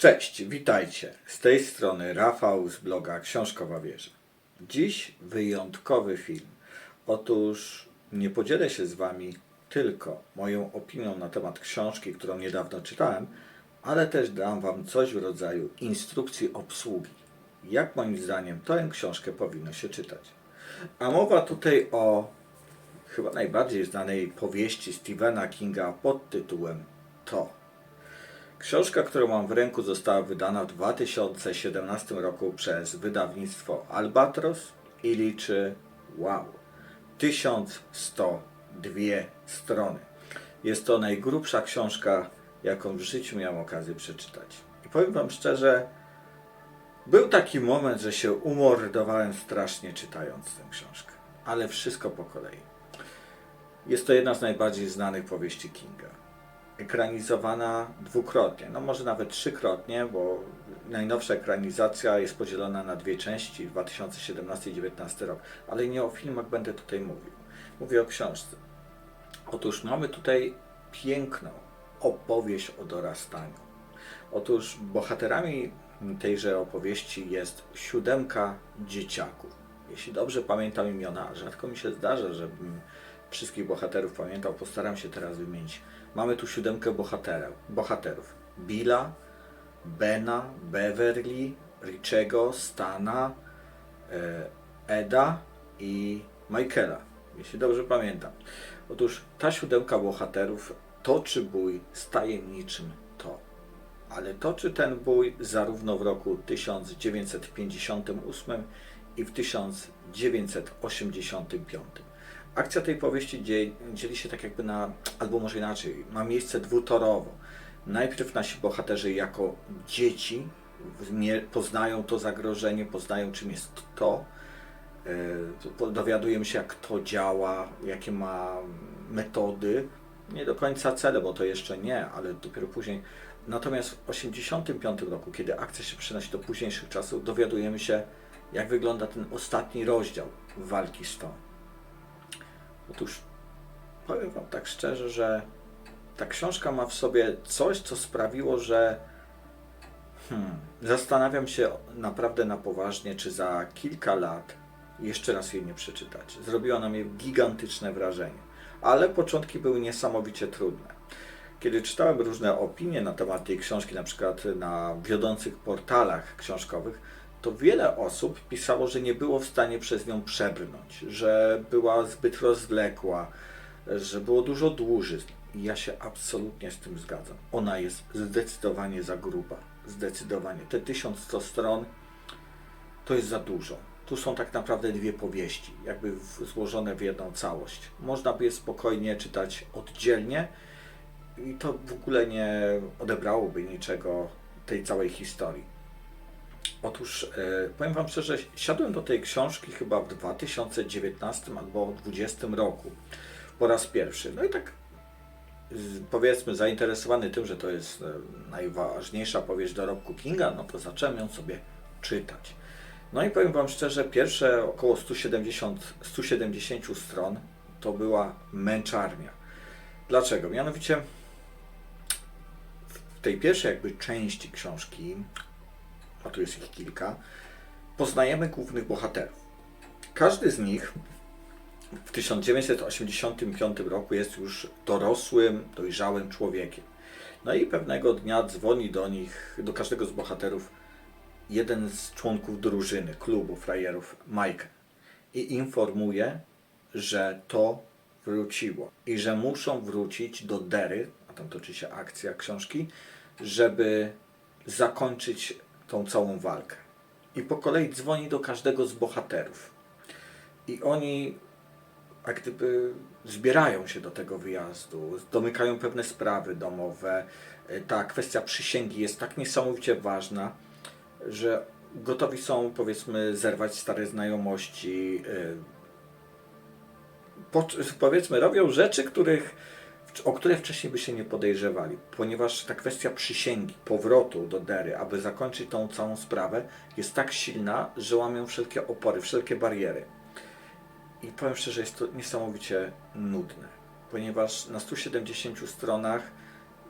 Cześć, witajcie. Z tej strony Rafał z bloga Książkowa Wieża. Dziś wyjątkowy film. Otóż nie podzielę się z Wami tylko moją opinią na temat książki, którą niedawno czytałem, ale też dam Wam coś w rodzaju instrukcji obsługi. Jak moim zdaniem tę książkę powinno się czytać. A mowa tutaj o chyba najbardziej znanej powieści Stephena Kinga pod tytułem To. Książka, którą mam w ręku, została wydana w 2017 roku przez wydawnictwo Albatros i liczy, wow, 1102 strony. Jest to najgrubsza książka, jaką w życiu miałem okazję przeczytać. I powiem Wam szczerze, był taki moment, że się umordowałem strasznie czytając tę książkę. Ale wszystko po kolei. Jest to jedna z najbardziej znanych powieści Kinga ekranizowana dwukrotnie, no może nawet trzykrotnie, bo najnowsza ekranizacja jest podzielona na dwie części, 2017 i 2019 rok, ale nie o filmach będę tutaj mówił. Mówię o książce. Otóż mamy tutaj piękną opowieść o dorastaniu. Otóż bohaterami tejże opowieści jest siódemka dzieciaków. Jeśli dobrze pamiętam imiona, rzadko mi się zdarza, żebym wszystkich bohaterów pamiętał, postaram się teraz wymienić. Mamy tu siódemkę bohaterów. bohaterów. Billa, Bena, Beverly, Richego, Stana, e, Eda i Michaela, jeśli dobrze pamiętam. Otóż ta siódemka bohaterów toczy bój z tajemniczym to. Ale toczy ten bój zarówno w roku 1958 i w 1985. Akcja tej powieści dzie- dzieli się tak jakby na, albo może inaczej, ma miejsce dwutorowo. Najpierw nasi bohaterzy jako dzieci poznają to zagrożenie, poznają czym jest to, e, dowiadujemy się jak to działa, jakie ma metody, nie do końca cele, bo to jeszcze nie, ale dopiero później. Natomiast w 1985 roku, kiedy akcja się przenosi do późniejszych czasów, dowiadujemy się jak wygląda ten ostatni rozdział walki z tą. Otóż powiem Wam tak szczerze, że ta książka ma w sobie coś, co sprawiło, że hmm, zastanawiam się naprawdę na poważnie, czy za kilka lat jeszcze raz jej nie przeczytać. Zrobiła na mnie gigantyczne wrażenie, ale początki były niesamowicie trudne. Kiedy czytałem różne opinie na temat tej książki, na przykład na wiodących portalach książkowych, to wiele osób pisało, że nie było w stanie przez nią przebrnąć, że była zbyt rozwlekła, że było dużo dłużyzn. I ja się absolutnie z tym zgadzam. Ona jest zdecydowanie za gruba. Zdecydowanie. Te 1100 stron to jest za dużo. Tu są tak naprawdę dwie powieści, jakby złożone w jedną całość. Można by je spokojnie czytać oddzielnie i to w ogóle nie odebrałoby niczego tej całej historii. Otóż e, powiem Wam szczerze, siadłem do tej książki chyba w 2019 albo 2020 roku po raz pierwszy. No i tak powiedzmy zainteresowany tym, że to jest e, najważniejsza powieść dorobku Kinga, no to zacząłem ją sobie czytać. No i powiem Wam szczerze, pierwsze około 170, 170 stron to była męczarnia. Dlaczego? Mianowicie w tej pierwszej jakby części książki, a tu jest ich kilka, poznajemy głównych bohaterów. Każdy z nich w 1985 roku jest już dorosłym, dojrzałym człowiekiem. No i pewnego dnia dzwoni do nich, do każdego z bohaterów, jeden z członków drużyny, klubu frajerów, Mike. I informuje, że to wróciło i że muszą wrócić do Dery, a tam toczy się akcja książki, żeby zakończyć tą całą walkę. I po kolei dzwoni do każdego z bohaterów. I oni jak gdyby zbierają się do tego wyjazdu, domykają pewne sprawy domowe. E, Ta kwestia przysięgi jest tak niesamowicie ważna, że gotowi są powiedzmy zerwać stare znajomości. e, Po, powiedzmy robią rzeczy, których, o które wcześniej by się nie podejrzewali, ponieważ ta kwestia przysięgi, powrotu do Dery, aby zakończyć tą całą sprawę, jest tak silna, że łamią wszelkie opory, wszelkie bariery. I powiem szczerze, jest to niesamowicie nudne, ponieważ na 170 stronach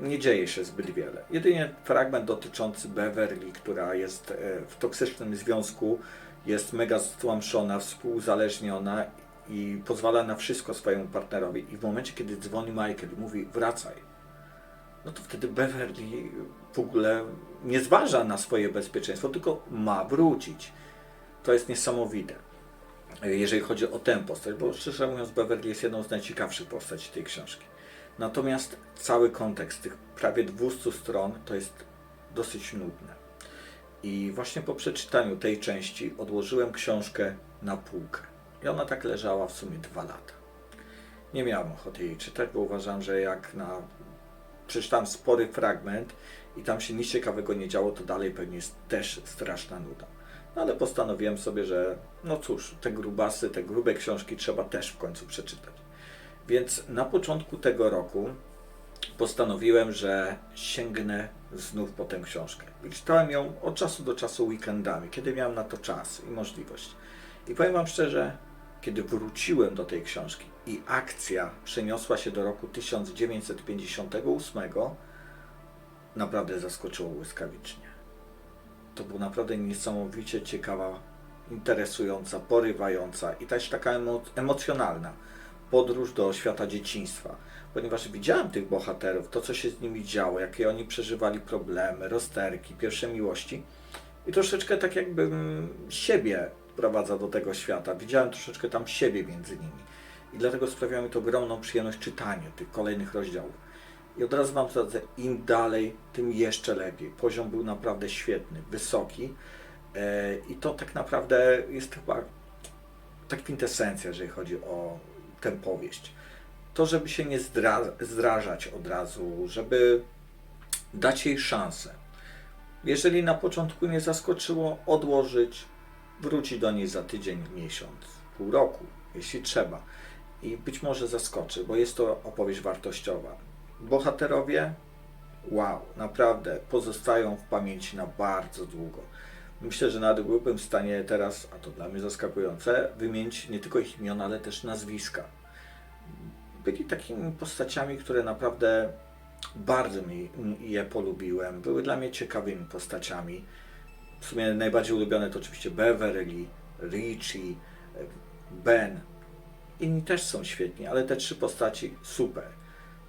nie dzieje się zbyt wiele. Jedynie fragment dotyczący Beverly, która jest e, w toksycznym związku, jest mega stłamszona, współuzależniona i pozwala na wszystko swojemu partnerowi. I w momencie, kiedy dzwoni Michael i mówi wracaj, no to wtedy Beverly w ogóle nie zważa na swoje bezpieczeństwo, tylko ma wrócić. To jest niesamowite, jeżeli chodzi o tę postać, bo szczerze mówiąc Beverly jest jedną z najciekawszych postaci tej książki. Natomiast cały kontekst tych prawie 200 stron to jest dosyć nudne. I właśnie po przeczytaniu tej części odłożyłem książkę na półkę. I ona tak leżała w sumie dwa lata. Nie miałem ochoty jej czytać, bo uważam, że jak na przeczytałem spory fragment i tam się nic ciekawego nie działo, to dalej pewnie jest też straszna nuda. No ale postanowiłem sobie, że no cóż, te grubasy, te grube książki trzeba też w końcu przeczytać. Więc na początku tego roku postanowiłem, że sięgnę znów po tę książkę. I czytałem ją od czasu do czasu weekendami, kiedy miałem na to czas i możliwość. I powiem Wam szczerze, kiedy wróciłem do tej książki i akcja przeniosła się do roku 1958, naprawdę zaskoczyło błyskawicznie. To była naprawdę niesamowicie ciekawa, interesująca, porywająca i też taka emo- emocjonalna podróż do świata dzieciństwa. Ponieważ widziałem tych bohaterów, to co się z nimi działo, jakie oni przeżywali problemy, rozterki, pierwsze miłości. I troszeczkę tak jakbym siebie wprowadza do tego świata. Widziałem troszeczkę tam siebie między nimi. I dlatego sprawiało mi to ogromną przyjemność czytanie tych kolejnych rozdziałów. I od razu Wam zdradzę, im dalej, tym jeszcze lepiej. Poziom był naprawdę świetny, wysoki. E, I to tak naprawdę jest chyba tak kwintesencja, jeżeli chodzi o tę powieść. To, żeby się nie zdra- zdrażać od razu, żeby dać jej szansę. Jeżeli na początku nie zaskoczyło, odłożyć, wrócić do niej za tydzień, miesiąc, pół roku, jeśli trzeba. I być może zaskoczy, bo jest to opowieść wartościowa. Bohaterowie, wow, naprawdę pozostają w pamięci na bardzo długo. Myślę, że nawet byłbym w stanie teraz, a to dla mnie zaskakujące, wymienić nie tylko ich imiona, ale też nazwiska. Byli takimi postaciami, które naprawdę bardzo mi je polubiłem. Były dla mnie ciekawymi postaciami. W sumie najbardziej ulubione to oczywiście Beverly, Richie, Ben. Inni też są świetni, ale te trzy postaci super.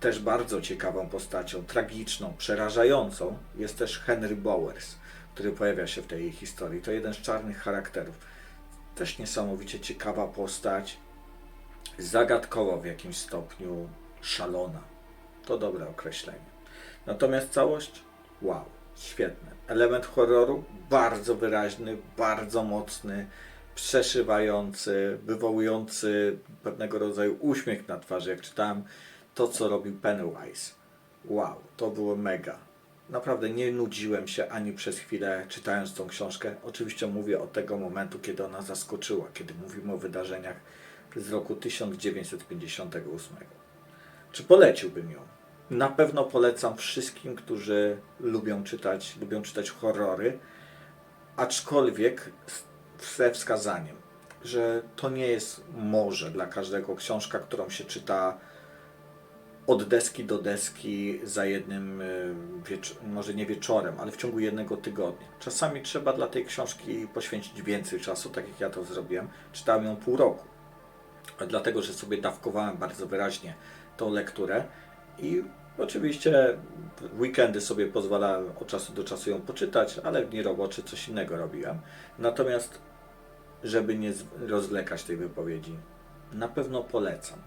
Też bardzo ciekawą postacią, tragiczną, przerażającą jest też Henry Bowers, który pojawia się w tej historii. To jeden z czarnych charakterów. Też niesamowicie ciekawa postać, zagadkowo w jakimś stopniu szalona. To dobre określenie. Natomiast całość, wow, świetne. Element horroru bardzo wyraźny, bardzo mocny, przeszywający, wywołujący pewnego rodzaju uśmiech na twarzy. Jak czytałem to, co robił Pennywise. Wow, to było mega. Naprawdę nie nudziłem się ani przez chwilę czytając tą książkę. Oczywiście mówię od tego momentu, kiedy ona zaskoczyła, kiedy mówimy o wydarzeniach z roku 1958. Czy poleciłbym ją? Na pewno polecam wszystkim, którzy lubią czytać, lubią czytać horrory, aczkolwiek ze wskazaniem, że to nie jest może dla każdego książka, którą się czyta od deski do deski za jednym, wiecz- może nie wieczorem, ale w ciągu jednego tygodnia. Czasami trzeba dla tej książki poświęcić więcej czasu, tak jak ja to zrobiłem. Czytałem ją pół roku, dlatego że sobie dawkowałem bardzo wyraźnie tą lekturę i oczywiście weekendy sobie pozwalałem od czasu do czasu ją poczytać, ale w dni robocze coś innego robiłem. Natomiast, żeby nie rozwlekać tej wypowiedzi, na pewno polecam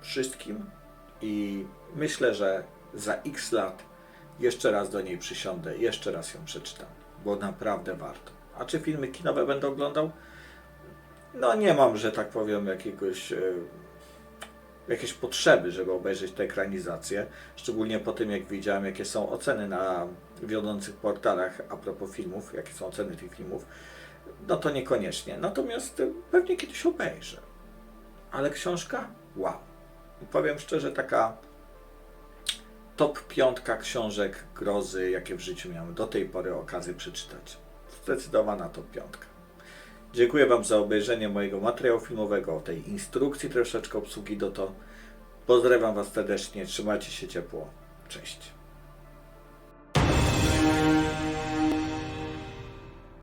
wszystkim i myślę, że za x lat jeszcze raz do niej przysiądę, jeszcze raz ją przeczytam, bo naprawdę warto. A czy filmy kinowe będę oglądał? No nie mam, że tak powiem, jakiegoś, jakiejś potrzeby, żeby obejrzeć tę ekranizację. Szczególnie po tym, jak widziałem, jakie są oceny na wiodących portalach a propos filmów, jakie są oceny tych filmów. No to niekoniecznie. Natomiast e, pewnie kiedyś obejrzę. Ale książka? Wow. I powiem szczerze, taka top piątka książek grozy, jakie w życiu miałem do tej pory okazję przeczytać. Zdecydowana top piątka. Dziękuję Wam za obejrzenie mojego materiału filmowego, tej instrukcji troszeczkę obsługi do to. Pozdrawiam Was serdecznie, trzymajcie się ciepło. Cześć.